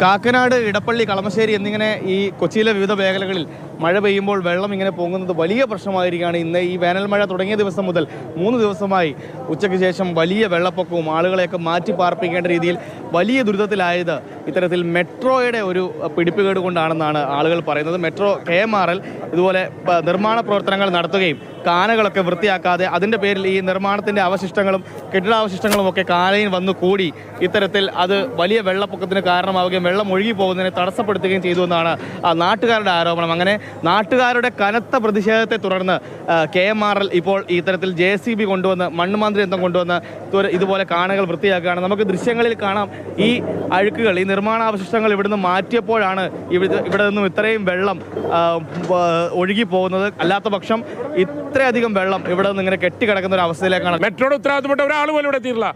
കാക്കനാട് ഇടപ്പള്ളി കളമശ്ശേരി എന്നിങ്ങനെ ഈ കൊച്ചിയിലെ വിവിധ മേഖലകളിൽ മഴ പെയ്യുമ്പോൾ വെള്ളം ഇങ്ങനെ പൊങ്ങുന്നത് വലിയ പ്രശ്നമായിരിക്കുകയാണ്. ഇന്ന് ഈ വേനൽ മഴ തുടങ്ങിയ ദിവസം മുതൽ മൂന്ന് ദിവസമായി ഉച്ചയ്ക്ക് ശേഷം വലിയ വെള്ളപ്പൊക്കവും ആളുകളെയൊക്കെ മാറ്റി പാർപ്പിക്കേണ്ട രീതിയിൽ വലിയ ദുരിതത്തിലായത് ഇത്തരത്തിൽ മെട്രോയുടെ ഒരു പിടിപ്പുകേട് കൊണ്ടാണെന്നാണ് ആളുകൾ പറയുന്നത്. Metro K M R L ഇതുപോലെ നിർമ്മാണ പ്രവർത്തനങ്ങൾ നടത്തുകയും കാനകളൊക്കെ വൃത്തിയാക്കാതെ അതിന്റെ പേരിൽ ഈ നിർമ്മാണത്തിന്റെ അവശിഷ്ടങ്ങളും കെട്ടിടാവശിഷ്ടങ്ങളും ഒക്കെ കാനയിൽ വന്നു കൂടി ഇത്തരത്തിൽ അത് വലിയ വെള്ളപ്പൊക്കത്തിന് കാരണമാവുകയും വെള്ളം ഒഴുകി പോകുന്നതിനെ തടസ്സപ്പെടുത്തുകയും ചെയ്തു എന്നാണ് നാട്ടുകാരുടെ ആരോപണം. അങ്ങനെ നാട്ടുകാരുടെ കനത്ത പ്രതിഷേധത്തെ തുടർന്ന് കെ എം ആർ എൽ ഇപ്പോൾ ഇത്തരത്തിൽ ജെ സി ബി കൊണ്ടുവന്ന് മണ്ണുമാന്ത്രി യന്ത്രം കൊണ്ടുവന്ന് ഇതുപോലെ കാനകൾ വൃത്തിയാക്കുകയാണ്. നമുക്ക് ദൃശ്യങ്ങളിൽ കാണാം ഈ അഴുക്കുകൾ ഈ നിർമ്മാണാവശിഷ്ടങ്ങൾ ഇവിടുന്ന് മാറ്റിയപ്പോഴാണ് ഇവിടെ ഇവിടെ നിന്നും ഇത്രയും വെള്ളം ഒഴുകി പോകുന്നത്. അല്ലാത്ത പക്ഷം ഇത്രയധികം വെള്ളം ഇവിടെ നിന്ന് ഇങ്ങനെ കെട്ടിക്കിടക്കുന്ന ഒരു അവസ്ഥയിലേക്കാണ്. മെട്രോയുടെ ഉത്തരവാദിത്തപ്പെട്ട ഒരാൾ പോലും ഇവിടെ എത്തിയില്ല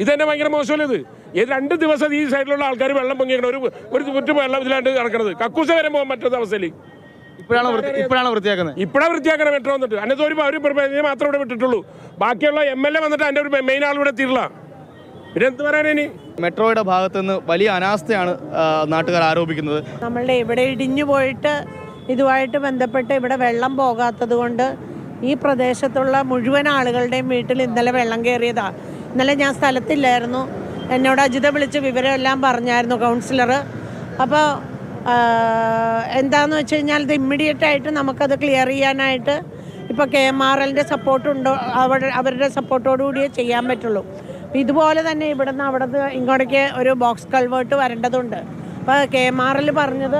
ഇത് തന്നെ ഭയങ്കര മോശമല്ലേ ഇത്? ഈ രണ്ട് ദിവസം ഈ സൈഡിലുള്ള ആൾക്കാർ വെള്ളം പൊങ്ങിക്കണം ഒരു ഒരു ചുറ്റും വെള്ളം ഇതിലാണ്ട് നടക്കുന്നത് കക്കൂസ വരെ പോകാൻ പറ്റാത്ത അവസ്ഥയിൽ ഇപ്പോഴാണ് ഇപ്പോഴാണ് വൃത്തിയാക്കുന്നത്. ഇപ്പോഴാണ് വൃത്തിയാക്കണം മെട്രോ വന്നിട്ട്. അതിനകത്ത് ഒരു ഒരു പ്രതിനിധി മാത്രം ഇവിടെ വിട്ടിട്ടുള്ളൂ. ബാക്കിയുള്ള എം എൽ എ വന്നിട്ട് അതിന്റെ ഒരു മെയിൻ ആൾ ഇവിടെ എത്തിയിട്ടില്ല. പിന്നെ എന്ത് പറയാനാ മെട്രോയുടെ ഭാഗത്ത് നിന്ന് വലിയ അനാസ്ഥയാണ് നാട്ടുകാർ ആരോപിക്കുന്നത്. നമ്മളുടെ ഇവിടെ ഇടിഞ്ഞു പോയിട്ട് ഇതുമായിട്ട് ബന്ധപ്പെട്ട് ഇവിടെ വെള്ളം പോകാത്തത് കൊണ്ട് ഈ പ്രദേശത്തുള്ള മുഴുവൻ ആളുകളുടെയും വീട്ടിൽ ഇന്നലെ വെള്ളം കയറിയതാ. ഇന്നലെ ഞാൻ സ്ഥലത്തില്ലായിരുന്നു. എന്നോട് അജിത വിളിച്ച് വിവരമെല്ലാം പറഞ്ഞായിരുന്നു കൗൺസിലർ അപ്പോൾ എന്താണെന്ന് വെച്ച് കഴിഞ്ഞാൽ ഇത് ഇമ്മീഡിയറ്റ് ആയിട്ട് നമുക്കത് ക്ലിയർ ചെയ്യാനായിട്ട് ഇപ്പോൾ കെ എം ആർ എല്ലിന്റെ സപ്പോർട്ടുണ്ടോ അവരുടെ സപ്പോർട്ടോടു കൂടിയേ ചെയ്യാൻ പറ്റുള്ളൂ. അപ്പോൾ ഇതുപോലെ തന്നെ ഇവിടുന്ന് അവിടുന്ന് ഇങ്ങോട്ടേക്ക് ഒരു ബോക്സ് കൾവേർട്ട് വരേണ്ടതുണ്ട്. അപ്പോൾ കെ എം ആറിൽ പറഞ്ഞത്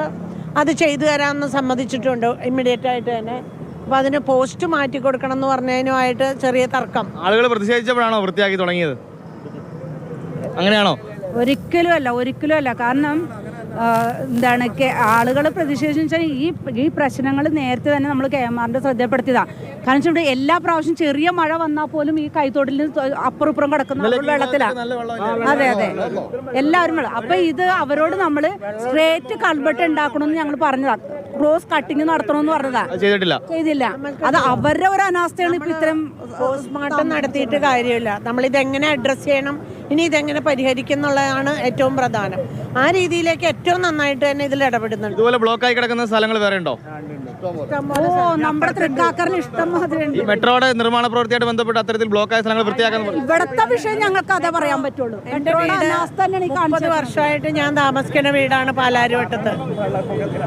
അത് ചെയ്തു തരാമെന്ന് സമ്മതിച്ചിട്ടുണ്ട് ഇമ്മീഡിയറ്റ് ആയിട്ട് തന്നെ. അപ്പം അതിന് പോസ്റ്റ് മാറ്റി കൊടുക്കണം എന്ന് പറഞ്ഞതിനുമായിട്ട് ചെറിയ തർക്കം. ആളുകൾ പ്രതിഷേധിച്ചപ്പോഴാണോ വൃത്തിയാക്കി തുടങ്ങിയത്? അങ്ങനെയാണോ? ഒരിക്കലും അല്ല ഒരിക്കലും അല്ല. കാരണം എന്താണ് ആളുകൾ പ്രതിഷേധിച്ചാൽ ഈ ഈ പ്രശ്നങ്ങൾ നേരത്തെ തന്നെ നമ്മൾ കെ എം ആറിന്റെ ശ്രദ്ധപ്പെടുത്തിയതാണ് കാരണം ഇവിടെ എല്ലാ പ്രാവശ്യം ചെറിയ മഴ വന്നാൽ പോലും ഈ കൈത്തോട്ടിൽ അപ്പുറം ഇപ്പുറം കിടക്കുന്ന വെള്ളത്തിലാണ് അതെ അതെ. എല്ലാവരും വെള്ളം. അപ്പം ഇത് അവരോട് നമ്മൾ സ്ട്രേറ്റ് കൾബട്ട് ഉണ്ടാക്കണമെന്ന് ഞങ്ങൾ പറഞ്ഞതാ. ക്രോസ് കട്ടിങ് നടത്തണമെന്ന് പറഞ്ഞതാ. ചെയ്തിട്ടില്ല. ചെയ്തില്ല. അത് അവരുടെ ഒരു അനാസ്ഥയാണ് ഇപ്പൊ ഇത്തരം പോസ്റ്റ്മോർട്ടം നടത്തിയിട്ട് കാര്യമില്ല. നമ്മൾ ഇതെങ്ങനെ അഡ്രസ് ചെയ്യണം? ഇനി ഇതെങ്ങനെ പരിഹരിക്കും എന്നുള്ളതാണ് ഏറ്റവും പ്രധാനം. ആ രീതിയിലേക്ക് ഏറ്റവും നന്നായിട്ട് തന്നെ ഇതിൽ ഇടപെടുന്നുണ്ട്. ഇതുപോലെ ബ്ലോക്കായി കിടക്കുന്ന സ്ഥലങ്ങൾ വേറെ ഉണ്ടോ ഓ നമ്മുടെ തൃക്കാക്കറിൽ ഇഷ്ടം മാതിരി ഈ മെട്രോയുടെ നിർമ്മാണ പ്രവൃത്തിയായിട്ട് ബന്ധപ്പെട്ട് അത്തരത്തിൽ ബ്ലോക്കായ സ്ഥലങ്ങൾ വൃത്തിയാക്കാൻ ഇവിടത്തെ വിഷയം ഞങ്ങൾക്ക് അതേ പറയാൻ പറ്റുള്ളൂ. മുപ്പത് വർഷമായിട്ട് ഞാൻ താമസിക്കുന്ന വീടാണ് പാലാരിവട്ടത്ത്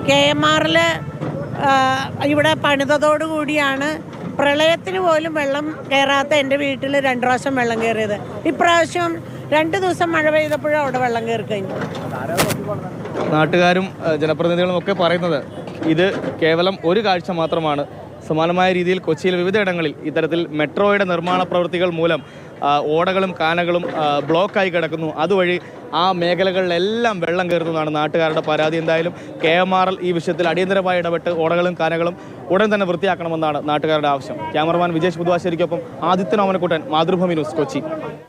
കെ എം ആറിൽ ഇവിടെ പണിതതോടു കൂടിയാണ് പ്രളയത്തിന് പോലും വെള്ളം കയറാത്ത എന്റെ വീട്ടിൽ രണ്ടു പ്രാവശ്യം വെള്ളം കയറിയത് ഇപ്രാവശ്യം രണ്ട് ദിവസം മഴ പെയ്തപ്പോഴും അവിടെ വെള്ളം കയറി കഴിഞ്ഞു. നാട്ടുകാരും ജനപ്രതിനിധികളും ഒക്കെ പറയുന്നത് ഇത് കേവലം ഒരു കാഴ്ച മാത്രമാണ്. സമാനമായ രീതിയിൽ കൊച്ചിയിൽ വിവിധയിടങ്ങളിൽ ഇത്തരത്തിൽ മെട്രോയുടെ നിർമ്മാണ പ്രവൃത്തികൾ മൂലം ഓടകളും കാനകളും ബ്ലോക്കായി കിടക്കുന്നു. അതുവഴി ആ മേഖലകളിലെല്ലാം വെള്ളം കയറുന്നതാണ് നാട്ടുകാരുടെ പരാതി. എന്തായാലും കെ എം ആർ എൽ ഈ വിഷയത്തിൽ അടിയന്തരമായി ഇടപെട്ട് ഓടകളും കാനകളും ഉടൻ തന്നെ വൃത്തിയാക്കണമെന്നാണ് നാട്ടുകാരുടെ ആവശ്യം. ക്യാമറമാൻ വിജേഷ് പുതുവാശ്ശേരിക്കൊപ്പം ആദിത്യൻ ഓമനക്കുട്ടൻ മാതൃഭൂമി ന്യൂസ് കൊച്ചി.